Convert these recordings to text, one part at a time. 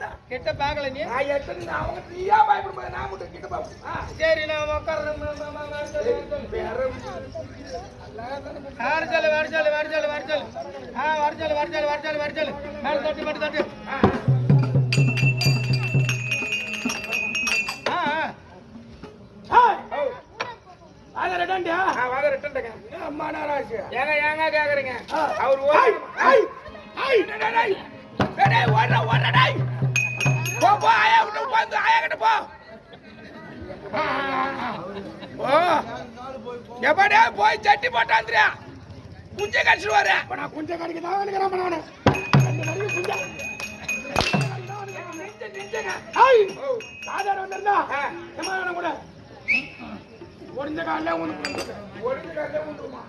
பார்த்தா? கிட்ட பாக்கல நீ? நான் எட்டு அவங்க நீயா பயப்படும்போது நான் மட்டும் கிட்ட சரி நான் உட்கார்றேன். வேற சொல்லு வேற சொல்லு. ஆ வர சொல்லு வர சொல்லு வர சொல்லு வர சொல்லு. மேல தட்டு மட்டும் தட்டு. அம்மா நாராஜ் ஏங்க ஏங்க கேக்குறீங்க? அவர் டேய் ஓடுற ஓடுற போ ஆயா கிட்ட வந்து ஆயா கிட்ட போ. ஓ எப்படே போய் சட்டி போட்டாந்திரியா குஞ்ச கடிச்சிட்டு வர. நான் குஞ்ச கடிக்க தான் நினைக்கிறேன் நானு. ஒடிஞ்ச காலில் ஒன்று ஒடிஞ்ச காலில் ஒன்றுமா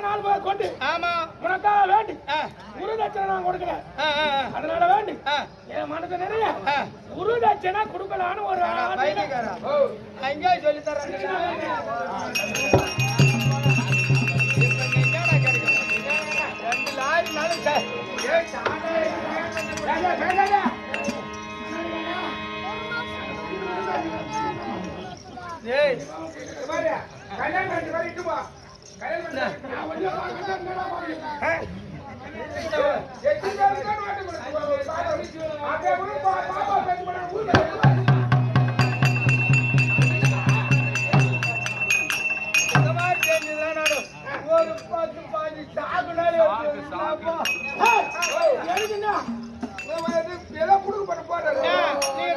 நாள் முதல் கொண்டு ஆமா. உனக்காக வேண்டி ஆ, குரு தட்சணை நான் ஆ. அதனால வேண்டி என் மனசு நிறைய. ஆ. குரு தட்சணை கொடுக்கலான்னு ஒரு. அங்கே சொல்லி தர்றேன் ஏய், பாரு, கல்யாணம் பண்ணிட்டு வா. கல்யாணம்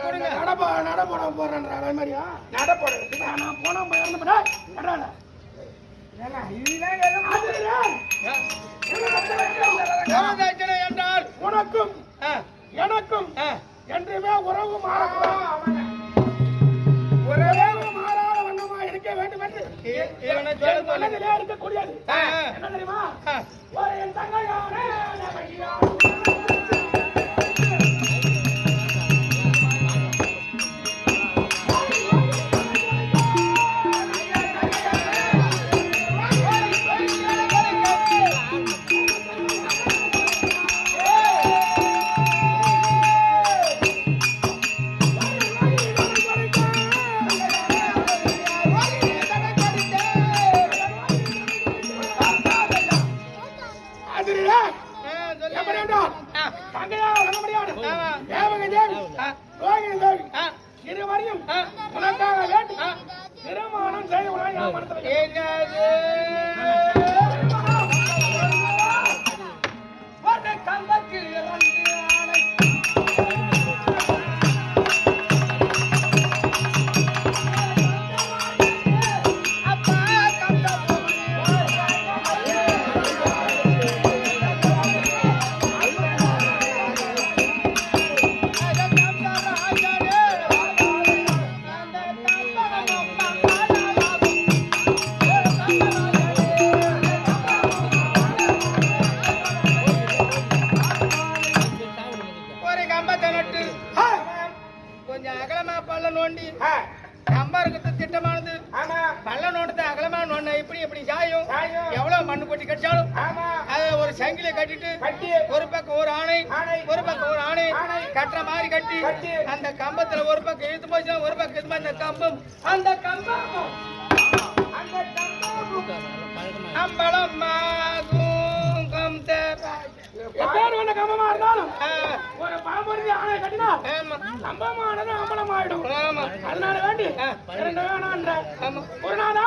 பண்ணிட்டு நான் நடப்போட போறேன்ற அதே மாதிரியா? நடப்போட. நான் போனா போய் இறந்து என்றால் உனக்கும் எனக்கும் என்றுமே உறவு மாறக்கூடாது. உறவே மாறாத வண்ணமா இருக்க வேண்டும் என்று இ- இருவரையும் உனக்காக வேண்டி திருமணம் செய்து உலகம் கம்பத்தில் இறந்து பக்கம் ஒரு ஆணை. ஒரு பக்கம் ஒரு ஆணை. கட்டுற மாதிரி கட்டி. அந்த கம்பத்துல ஒரு பக்கம் இழுத்து போச்சுன்னா ஒரு பக்கம் இது மாதிரி அந்த கம்பம் அந்த கம்பம். கம்பம். இருந்தாலும் ஒரு பாம்பு ஆணை கட்டினா அதனால வேண்டி ஒரு நாளா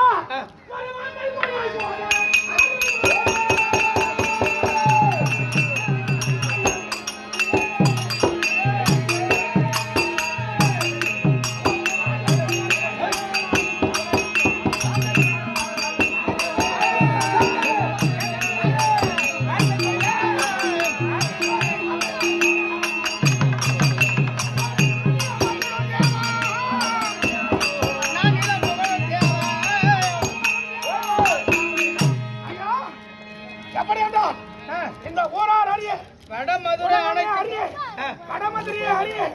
வடமதுரை அறிய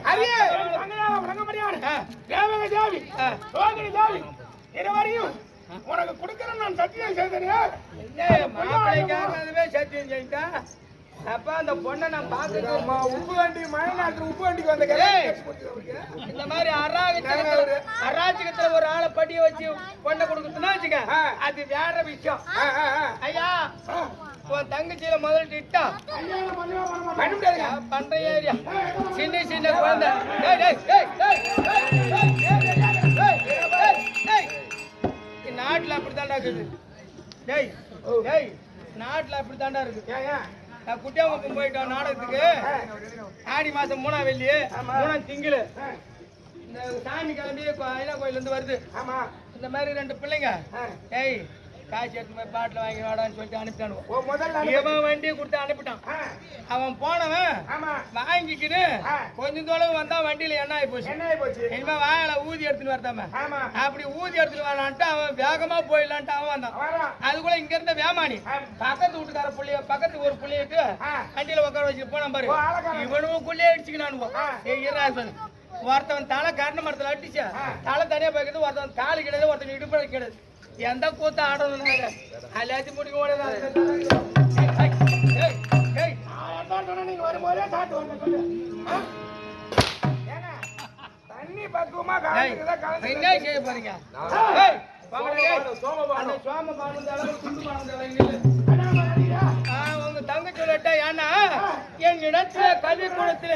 அறிய. தங்கையாக விளங்கப்படியான ஆ. தேவக தேவி. ரோகிணி தேவி. இதுவரையும் உனக்கு கொடுக்கிறேன் நான் சத்தியம் செய்தேன். என்ன மாப்பிள்ளைக்காக அதுவே சத்தியம் செஞ்சா அப்ப அந்த பொண்ணை நான் பாத்துட்டு உப்பு வண்டி மழை நாட்டு உப்பு வண்டிக்கு வந்த இந்த மாதிரி அராஜகத்துல அராஜகத்துல ஒரு ஆளை படிய வச்சு பொண்ணை கொடுக்குறதுன்னா வச்சுக்க. அது வேற விஷயம். ஐயா. உன் தங்கச்சியில முதல் இட்டா பண்ற ஏரியா. சின்ன சின்ன குழந்தை. நாட்டுல அப்படித்தாண்டா இருக்குது. டேய் டேய் நாட்டுல அப்படித்தாண்டா இருக்கு நான் குட்டியாங்குப்பம் போயிட்டோம் நாடகத்துக்கு. ஆடி மாசம் மூணாம் வெள்ளி. மூணாம் திங்கள். இந்த சாமி கிளம்பி ஐயா கோயிலேருந்து வருது. இந்த மாதிரி ரெண்டு பிள்ளைங்க. ஏய் காசு எடுத்து போய் பாட்டில் வாங்கி வாடான்னு சொல்லிட்டு அனுப்பிட்டானுவோம் முதல்ல. இவன் வண்டியை கொடுத்து அனுப்பிட்டான் அவன் போனவன் வாங்கிக்கிட்டு. கொஞ்சம் தொலைவு வந்தா வண்டியில என்ன ஆகி போச்சு என்ன ஆகி போச்சு இனிமே வாயில ஊதி எடுத்துன்னு வரதாம அப்படி ஊதி எடுத்துட்டு வரலான்ட்டு அவன் வேகமா போயிடலான்ட்டு அவன் வந்தான் அதுக்குள்ள இங்க இருந்த வேமானி. பக்கத்து வீட்டுக்கார புள்ளைய பக்கத்து ஒரு புள்ளையிட்டு. வண்டியில உட்கார வச்சுட்டு போனான் பாரு. இவனும் குள்ளே அடிச்சுக்கினானுவோ ஆ. ஏய் இருடா சொல்லு ஒருத்தவன் தலை கரண மரத்துல அடிச்சா. தலை தனியா போய்க்குது ஒருத்தவன் காலு கிடையாது ஒருத்தன் இடுப்பு கிடையாது ಎಂತ ಕೂತ ಆಡೋದು ನನಗೆ ಅಲ್ಲಾಜಿ ಮುಡಿ செய்ய போறீங்க சொல்லட்டா ஏன்னா என் இடத்துல கல்விக்கூடத்துல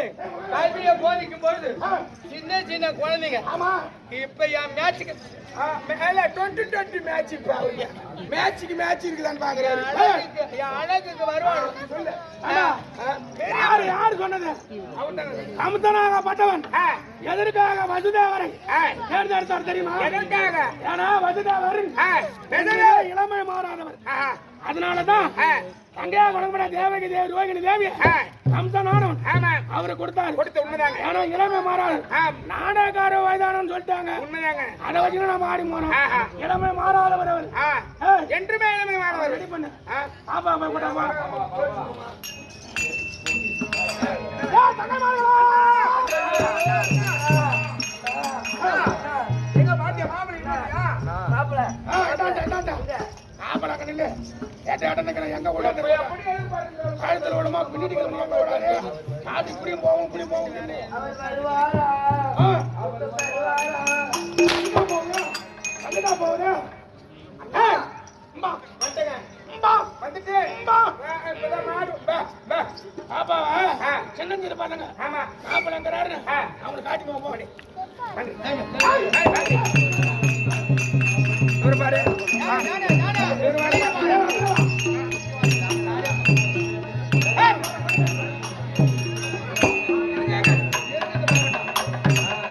கல்வியை போதிக்கும் பொழுது சின்ன சின்ன குழந்தைங்க. இப்ப என் மேட்சுக்கு மேல 20 20 மேட்ச் இப்ப அவருக்கு. மேட்சுக்கு மேட்ச் இருக்குதான்னு அழகுக்கு என் அழகுக்கு வருவாங்க. யாரு யாரு சொன்னது? அமுத்தனாகப்பட்டவன் எதற்காக? வசுதேவரை. தேர்ந்தெடுத்தார் தெரியுமா? எதற்காக? ஏன்னா வசுதேவரன் இளமை மாறாதவர். அதனாலதான் அங்கேயா குணப்பட தேவகி தேவி ரோகிணி தேவி கம்சனானவன் அவரு கொடுத்தாரு. கொடுத்த உண்மைதாங்க. ஏன்னா இளமை மாறாது. நாடகார வயதானு சொல்லிட்டாங்க. உண்மைதாங்க. அதை வச்சு நம்ம ஆடி போனோம். இளமை மாறாதவர் அவர். என்றுமே இளமை மாறாதவர். ரெடி பண்ணு. ஆப்பா ஆப்பா கூட ஏய், நில்லு ஏட்ட ஏட்ட நிக்கிற எங்க ஓட கழுத்துல ஓடுமா பின்னாடி எங்க ஓடாது காது இப்படியும் போவோம் இப்படியும் போவோம் அங்கதான் போகுது. சின்னஞ்சிரு பாருங்க ஆமா. காப்பலங்கிறாரு அவங்களுக்கு காட்டி போக பாரு. நானே, நானே. இவரு வரல.